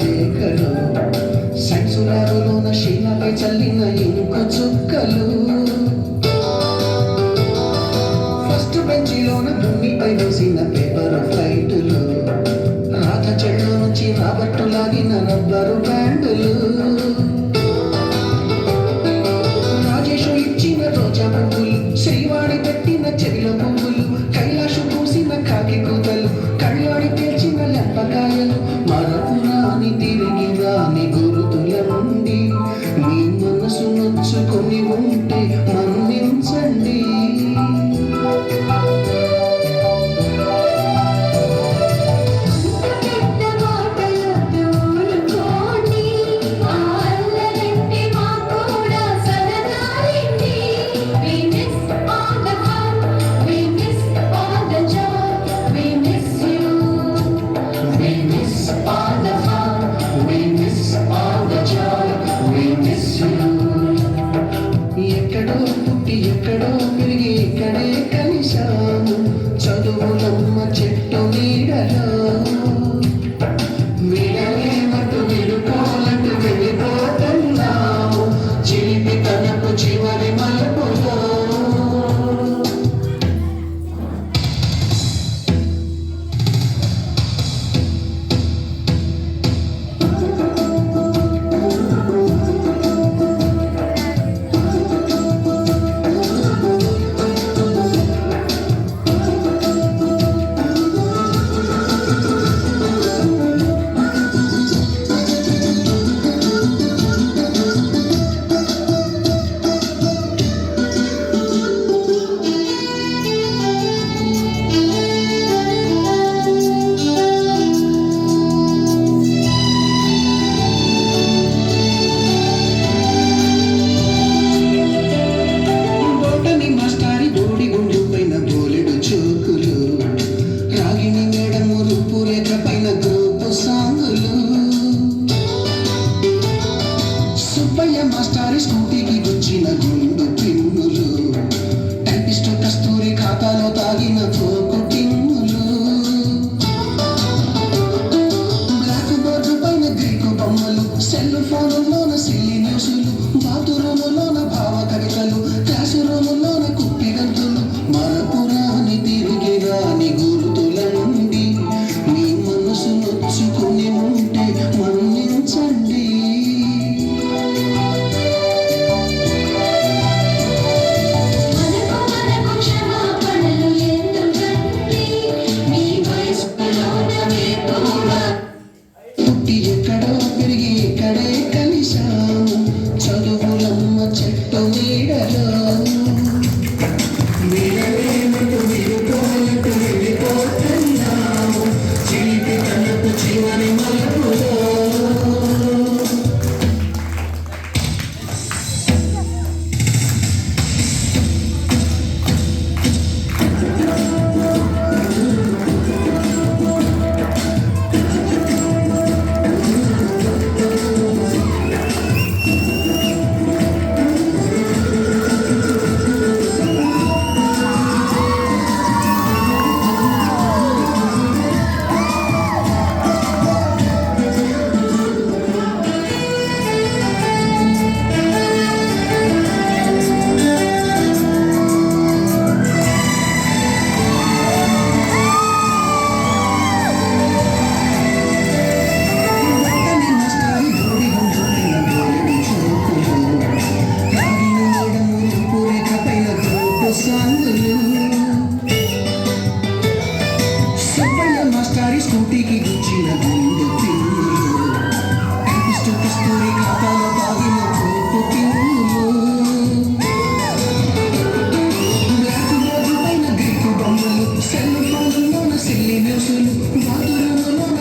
లేఖలు సంచురాలులోన శిలపై చల్లిన ఇనుక చుక్కలు. ఫస్ట్ బెంచిలోన భూమిపై వేసిన paper flight Mundi Maru. don't need a hug. స్కూటీకి గుచ్చిన గుండె కనిపిస్తూ కస్తూరి ఖాతాలో తాగిన కోటు పిన్నులు బ్లాక్ బోర్డు పైన గ్రీకు బొమ్మలు సెల్ ఫోన్లోన సిల్లి న్యూసులు బాతు రూములోన